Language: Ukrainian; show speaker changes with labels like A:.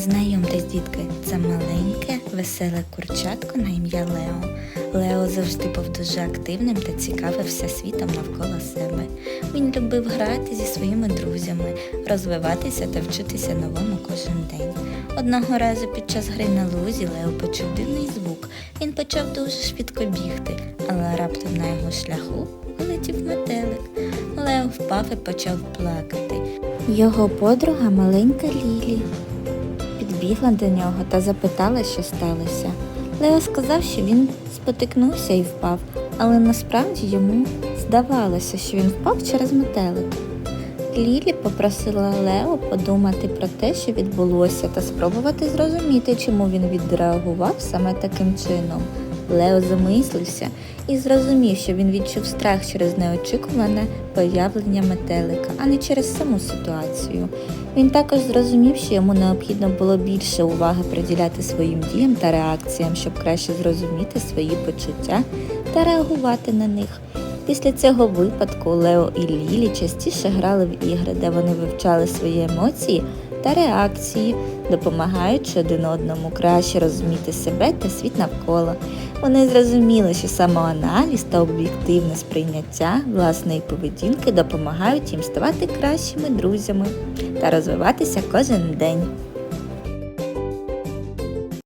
A: Знайомтесь, дітки, це маленьке, веселе курчатко на ім'я Лео. Лео завжди був дуже активним та цікавився світом навколо себе. Він любив грати зі своїми друзями, розвиватися та вчитися новому кожен день. Одного разу під час гри на лузі Лео почув дивний звук. Він почав дуже швидко бігти, але раптом на його шляху вилетів метелик. Лео впав і почав плакати. Його подруга маленька Лілі підбігла до нього та запитала, що сталося. Лео сказав, що він спотикнувся і впав, але насправді йому здавалося, що він впав через метелик. Лілі попросила Лео подумати про те, що відбулося, та спробувати зрозуміти, чому він відреагував саме таким чином. Лео замислився і зрозумів, що він відчув страх через неочікуване появлення метелика, а не через саму ситуацію. Він також зрозумів, що йому необхідно було більше уваги приділяти своїм діям та реакціям, щоб краще зрозуміти свої почуття та реагувати на них. Після цього випадку Лео і Лілі частіше грали в ігри, де вони вивчали свої емоції та реакції, допомагаючи один одному краще розуміти себе та світ навколо. Вони зрозуміли, що самоаналіз та об'єктивне сприйняття власної поведінки допомагають їм ставати кращими друзями та розвиватися кожен день.